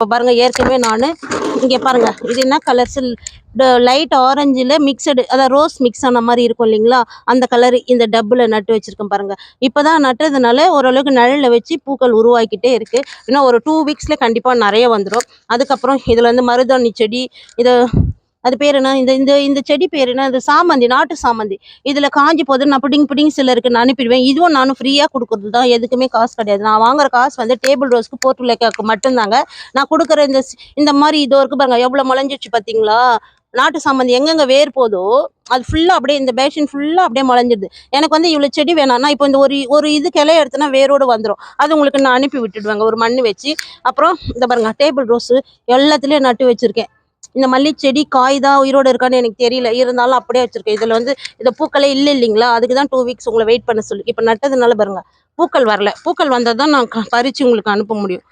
இப்போ பாருங்க ஏற்கனவே நான் இங்கே பாருங்க இது என்ன கலர்ஸ் லைட் ஆரஞ்சில் மிக்சடு அதாவது ரோஸ் மிக்ஸ் ஆன மாதிரி இருக்கும் இல்லைங்களா? அந்த கலர் இந்த டப்பில் நட்டு வச்சிருக்கேன் பாருங்க. இப்போதான் நட்டதுனால ஓரளவுக்கு நிழலில் வச்சு பூக்கள் உருவாக்கிட்டே இருக்கு. இன்னும் ஒரு டூ வீக்ஸ்ல கண்டிப்பாக நிறைய வந்துடும் அதுக்கப்புறம் இதில் வந்து மருதாணி செடி இது அது பேர் என்ன? இந்த இந்த இந்த செடி பேர் என்ன? இந்த சாமந்தி நாட்டு சாமந்தி. இதில் காஞ்சி போது நான் பிடிங் பிடிங் சிலருக்கு நான் அனுப்பிடுவேன். இதுவும் நானும் ஃப்ரீயாக கொடுக்குறது தான். எதுக்குமே காசு கிடையாது. நான் வாங்குற காசு வந்து டேபிள் ரோஸ்க்கு போர்ட்டுலேக்காக்கு மட்டும்தாங்க. நான் கொடுக்குற இந்த இந்த மாதிரி இதோ இருக்கு பாருங்க. எவ்வளோ முளைஞ்சிச்சு பார்த்தீங்களா நாட்டு சாமந்தி எங்கெங்க வேர் போதோ அது ஃபுல்லாக அப்படியே இந்த பேஷன் ஃபுல்லாக அப்படியே முளைஞ்சிடுது எனக்கு வந்து இவ்வளோ செடி வேணாம்னா இப்போ இந்த ஒரு ஒரு இது கிளைய எடுத்தனா வேரோடு வந்துடும் அது உங்களுக்கு நான் அனுப்பி விட்டுடுவேங்க. ஒரு மண் வச்சு. அப்புறம் இந்த பாருங்க டேபிள் ரோஸு எல்லாத்துலேயும் நட்டு வச்சிருக்கேன். இந்த மல்லி செடி காய் தான் உயிரோடு இருக்கான்னு எனக்கு தெரியல. இருந்தாலும் அப்படியே வச்சிருக்கேன். இதில் வந்து இந்த பூக்களே இல்லை இல்லைங்களா? அதுக்கு தான் டூ வீக்ஸ் உங்களை வெயிட் பண்ண சொல்லி இப்போ நட்டதுனால பாருங்க. பூக்கள் வரல. பூக்கள் வந்தால் தான் நான் பறித்து பறிச்சு உங்களுக்கு அனுப்ப முடியும்.